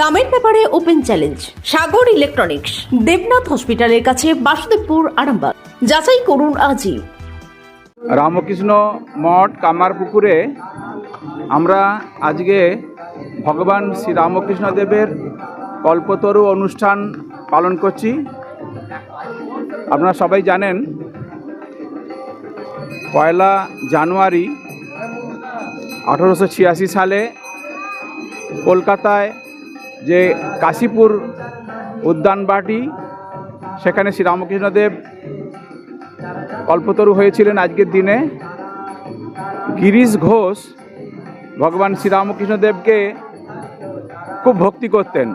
দামের ব্যাপারে open challenge, Sagar electronics, Debnath হসপিটালের কাছে বাসুদেবপুর, আরামবাগ। যাচাই করুন আজই। রামকৃষ্ণ মঠ, কামারপুকুরে আমরা আজকে ভগবান শ্রী রামকৃষ্ণ দেবের কল্পতরু অনুষ্ঠান পালন করছি। আপনারা সবাই জানেন, পয়লা জানুয়ারি আঠেরোশো ছিয়াশি সালে কলকাতায় যে কাশীপুর উদ্যানবাটি সেখানে শ্রী রামকৃষ্ণদেব কল্পতরু হয়েছিলেন আজকের দিনে। গিরিশ ঘোষ ভগবান শ্রীরামকৃষ্ণদেবকে খুব ভক্তি করতেন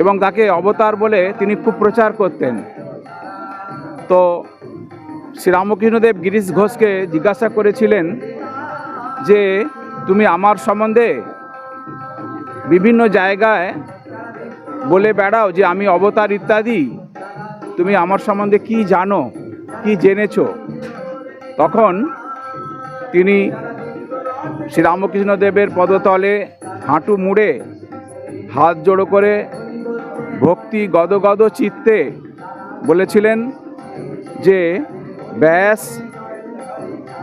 এবং তাকে অবতার বলে তিনি খুব প্রচার করতেন। তো শ্রীরামকৃষ্ণদেব গিরিশ ঘোষকে জিজ্ঞাসা করেছিলেন যে, তুমি আমার সম্বন্ধে বিভিন্ন জায়গায় বলে বেড়াও যে আমি অবতার ইত্যাদি। তুমি আমার সম্বন্ধে কি জানো, কি জেনেছ? তখন তিনি শ্রীরামকৃষ্ণদেবের পদতলে হাঁটু মুড়ে হাত জোড়ো করে ভক্তি গদগদ চিত্তে বলেছিলেন যে, ব্যাস,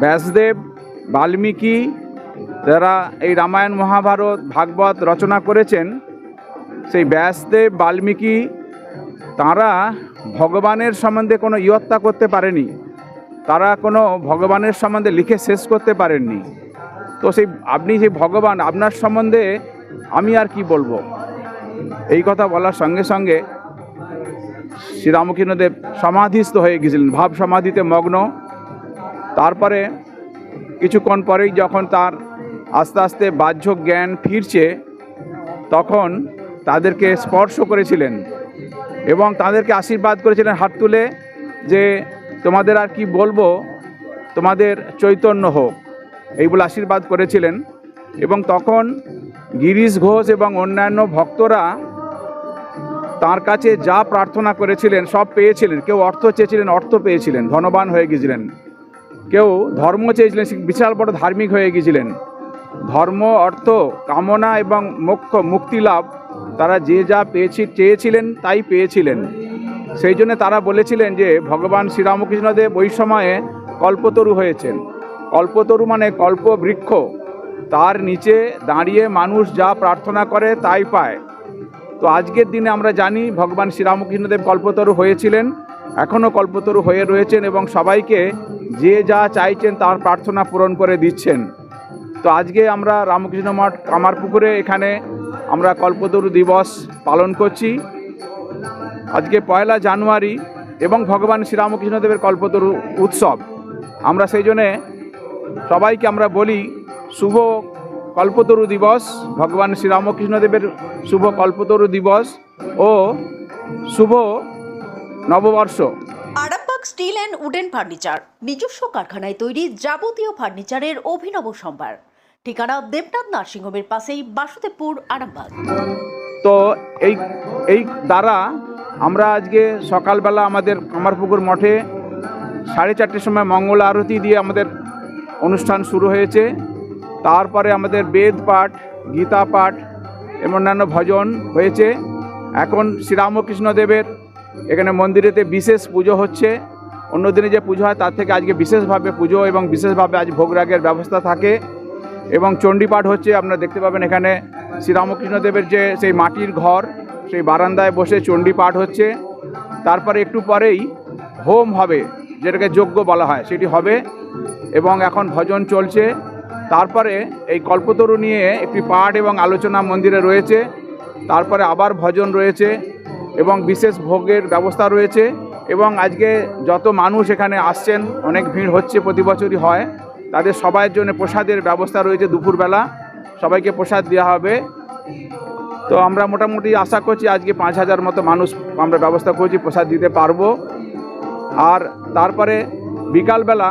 ব্যাসদেব, বাল্মীকি যারা এই রামায়ণ মহাভারত, ভাগবত রচনা করেছেন, সেই ব্যাসদেব, বাল্মীকি, তারা ভগবানের সম্বন্ধে কোনো ইয়ত্তা করতে পারেনি। তারা কোনো ভগবানের সম্বন্ধে লিখে শেষ করতে পারেননি। তো সেই আপনি যে ভগবান, আপনার সম্বন্ধে আমি আর কি বলব? এই কথা বলার সঙ্গে সঙ্গে শ্রীরামকৃষ্ণদেব সমাধিস্থ হয়ে গেছিলেন ভাব সমাধিতে মগ্ন। তারপরে কিছুক্ষণ পরেই যখন তার আস্তে আস্তে বাহ্য জ্ঞান ফিরছে, তখন তাদেরকে স্পর্শ করেছিলেন এবং তাদেরকে আশীর্বাদ করেছিলেন হাত তুলে যে তোমাদের আর কি বলব, তোমাদের চৈতন্য হোক। এই বলে আশীর্বাদ করেছিলেন এবং তখন গিরিশ ঘোষ এবং অন্যান্য ভক্তরা তার কাছে যা প্রার্থনা করেছিলেন সব পেয়েছিলেন। কেউ অর্থ চেয়েছিলেন, অর্থ পেয়েছিলেন, ধনবান হয়ে গিয়েছিলেন। কেউ ধর্ম চেয়েছিলেন, বিশাল বড় ধার্মিক হয়ে গিয়েছিলেন। ধর্ম, অর্থ, কামনা এবং মোক্ষ, মুক্তি লাভ, তারা যে যা পেয়েছি, চেয়েছিলেন, তাই পেয়েছিলেন। সেই জন্য তারা বলেছিলেন যে, ভগবান শ্রীরামকৃষ্ণদেব ওই সময়ে কল্পতরু হয়েছেন। কল্পতরু মানে কল্প বৃক্ষ তার নিচে দাঁড়িয়ে মানুষ যা প্রার্থনা করে, তাই পায়। তো আজকের দিনে আমরা জানি, ভগবান শ্রীরামকৃষ্ণদেব কল্পতরু হয়েছিলেন এখনও কল্পতরু হয়ে রয়েছেন এবং সবাইকে যে যা চাইছেন, তার প্রার্থনা পূরণ করে দিচ্ছেন। তো আজকে আমরা রামকৃষ্ণ মঠ কামারপুকুরে এখানে আমরা কল্পতরু দিবস পালন করছি। আজকে পয়লা জানুয়ারি এবং ভগবান শ্রীরামকৃষ্ণদেবের কল্পতরু উৎসব। আমরা সেই জন্যে সবাইকে আমরা বলি, শুভ কল্পতরু দিবস, ভগবান শ্রীরামকৃষ্ণদেবের শুভ কল্পতরু দিবস ও শুভ নববর্ষ। Arambagh steel and wooden furniture, নিজস্ব কারখানায় তৈরি যাবতীয় ফার্নিচারের অভিনব সম্ভার। ঠিকানা দেবনাথ নার্সিংহোমের পাশেই বাসুদেবপুর, আরামবাগ। তো এই এই দ্বারা আমরা আজকে সকালবেলা আমাদের কামারপুকুর মঠে সাড়ে চারটের সময় মঙ্গল আরতি দিয়ে আমাদের অনুষ্ঠান শুরু হয়েছে। তারপরে আমাদের বেদ পাঠ, গীতা পাঠ, এবং অন্যান্য ভজন হয়েছে। এখন শ্রীরামকৃষ্ণদেবের এখানে মন্দিরেতে বিশেষ পুজো হচ্ছে। অন্যদিনে যে পুজো হয়, তার থেকে আজকে বিশেষভাবে পুজো এবং বিশেষভাবে আজ ভোগরাগের ব্যবস্থা থাকে। এবং চণ্ডীপাঠ হচ্ছে, আপনারা দেখতে পাবেন এখানে শ্রীরামকৃষ্ণদেবের যে সেই মাটির ঘর, সেই বারান্দায় বসে চণ্ডীপাঠ হচ্ছে। তারপরে একটু পরেই হোম হবে, যেটাকে যজ্ঞ বলা হয়, সেটি হবে এবং এখন ভজন চলছে। তারপরে এই কল্পতরু নিয়ে একটি পাঠ এবং আলোচনা মন্দিরে রয়েছে। তারপরে আবার ভজন রয়েছে এবং বিশেষ ভোগের ব্যবস্থা রয়েছে এবং আজকে যত মানুষ এখানে আসছেন, অনেক ভিড় হচ্ছে, প্রতি বছরই হয়। তাদের সবাইয়ের জন্য প্রসাদের ব্যবস্থা রয়েছে দুপুরবেলা। সবাইকে প্রসাদ দেওয়া হবে। তো আমরা মোটামুটি আশা করছি আজকে পাঁচ হাজার মতো মানুষ আমরা ব্যবস্থা করছি, প্রসাদ দিতে পারব। আর তারপরে বিকালবেলা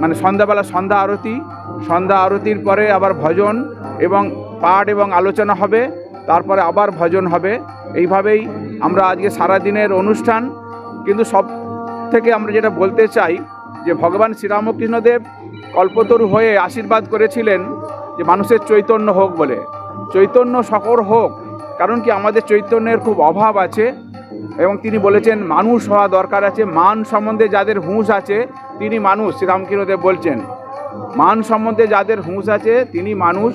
মানে সন্ধ্যাবেলা সন্ধ্যা আরতি। সন্ধ্যা আরতির পরে আবার ভজন এবং পাঠ এবং আলোচনা হবে। তারপরে আবার ভজন হবে। এইভাবেই আমরা আজকে সারা দিনের অনুষ্ঠান। কিন্তু সব থেকে আমরা যেটা বলতে চাই যে ভগবান শ্রীরামকৃষ্ণদেব কল্পতরু হয়ে আশীর্বাদ করেছিলেন যে মানুষের চৈতন্য হোক বলে। চৈতন্য সকর হোক, কারণ কি আমাদের চৈতন্যের খুব অভাব আছে এবং তিনি বলেছেন, মানুষ হওয়া দরকার আছে। মান সম্বন্ধে যাদের হুঁশ আছে, তিনি মানুষ, শ্রীরামকৃষ্ণদেব বলছেন। মান সম্বন্ধে যাদের হুঁশ আছে, তিনি মানুষ।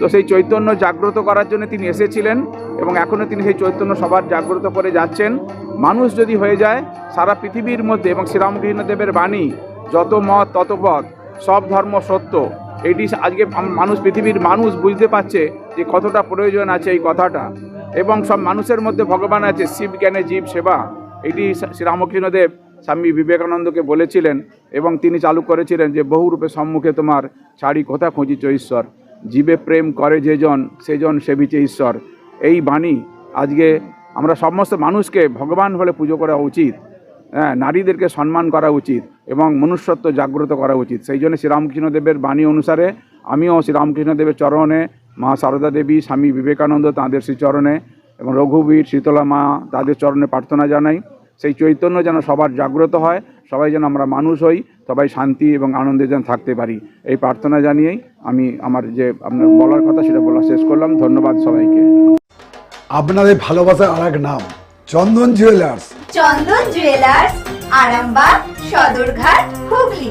তো সেই চৈতন্য জাগ্রত করার জন্য তিনি এসেছিলেন এবং এখনও তিনি সেই চৈতন্য সবার জাগ্রত করে যাচ্ছেন। মানুষ যদি হয়ে যায়, সারা পৃথিবীর মধ্যে এবং শ্রীরামকৃষ্ণদেবের বাণী, যত মত তত পথ, সব ধর্ম সত্য। এটি আজকে মানুষ পৃথিবীর মানুষ বুঝতে পারছে যে কতটা প্রয়োজন আছে এই কথাটা। এবং সব মানুষের মধ্যে ভগবান আছে, শিব জ্ঞানে জীব সেবা। এটি শ্রী- শ্রীরামকৃষ্ণদেব স্বামী বিবেকানন্দকে বলেছিলেন এবং তিনি চালু করেছিলেন যে বহুরূপে সম্মুখে তোমার ছাড়ি কোথা খুঁজিছ, ঈশ্বর। জীবে প্রেম করে যেজন সেজন সেবিছে, ঈশ্বর। এই বাণী আজকে আমরা সমস্ত মানুষকে ভগবান বলে পুজো করা উচিত হ্যাঁ নারীদেরকে সম্মান করা উচিত এবং মনুষ্যত্ব জাগ্রত করা উচিত। সেই জন্য শ্রীরামকৃষ্ণদেবের বাণী অনুসারে আমিও শ্রীরামকৃষ্ণদেবের চরণে মা সারদা দেবী, স্বামী বিবেকানন্দ তাঁদের শ্রীচরণে এবং রঘুবীর, শীতলা মা তাদের চরণে প্রার্থনা জানাই। সেই চৈতন্য যেন সবার জাগ্রত হয় সবাই যেন আমরা মানুষ হই সবাই শান্তি এবং আনন্দে যেন থাকতে পারি। এই প্রার্থনা জানিয়েই আমি আমার যে আপনার বলার কথা সেটা বলা শেষ করলাম। ধন্যবাদ সবাইকে। আপনাদের ভালোবাসার আর এক নাম Chandan jewellers. Chandan jewellers Arambagh Sadarghat Hooghly.